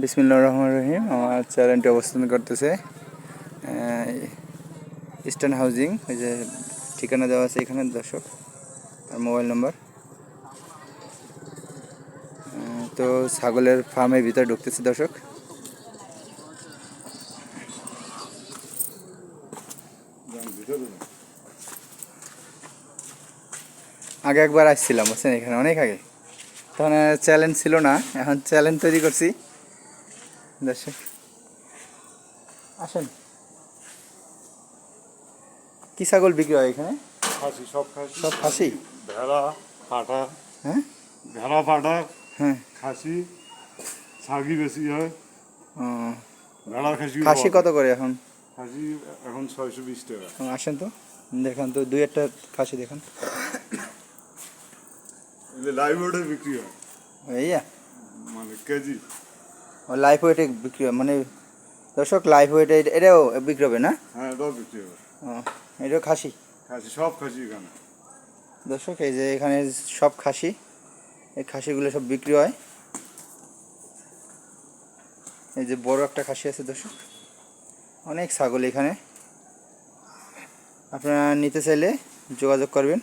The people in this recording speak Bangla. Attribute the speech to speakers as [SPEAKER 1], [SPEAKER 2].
[SPEAKER 1] বিসমিল্লা রহমান রহিম, আমার চ্যানেলটি অবস্থান করতেছে ইস্টার্ন হাউজিং ওই যে ঠিকানা দেওয়া আছে এখানে দর্শক, আর মোবাইল নম্বর। তো ছাগলের ফার্মের ভিতরে ঢুকতেছে দর্শক। আগে একবার আসছিলাম, বুঝছেন, এখানে অনেক আগে। তখন চ্যালেঞ্জ ছিল না, এখন চ্যালেঞ্জ তৈরি করছি। দর্শক আসেন। কি ছাগল বিক্রি হয় এখানে?
[SPEAKER 2] খাসি সব খাসি।
[SPEAKER 1] সব খাসি?
[SPEAKER 2] ভেড়া পাটা।
[SPEAKER 1] হ্যাঁ?
[SPEAKER 2] ভেড়া পাটা
[SPEAKER 1] হ্যাঁ।
[SPEAKER 2] খাসি ছাগি বেশি হয়।
[SPEAKER 1] ও,
[SPEAKER 2] ভেড়ার খাসি
[SPEAKER 1] খাসি কত করে এখন?
[SPEAKER 2] খাসি এখন ছয়শো বিশ টাকা।
[SPEAKER 1] আসেন তো। দেখান তো দুই একটা খাসি দেখান।
[SPEAKER 2] লাইভ বিক্রি হয়।
[SPEAKER 1] এইয়া।
[SPEAKER 2] মানে কেজি।
[SPEAKER 1] লাইফ ওয়েটে বিক্রি হয় মানে দর্শক লাইফ ওয়েটে এটাও বিক্রি হবে না?
[SPEAKER 2] হ্যাঁ এটাও বিক্রি হবে।
[SPEAKER 1] এটাও খাসি?
[SPEAKER 2] খাসি সব খাসি এখানে।
[SPEAKER 1] দর্শক এই যে এখানে সব খাসি এই খাসিগুলো সব বিক্রি হয়। এই যে বড় একটা খাসি আছে দর্শক অনেক ছাগল এখানে। আপনারা নিতে চাইলে যোগাযোগ করবেন।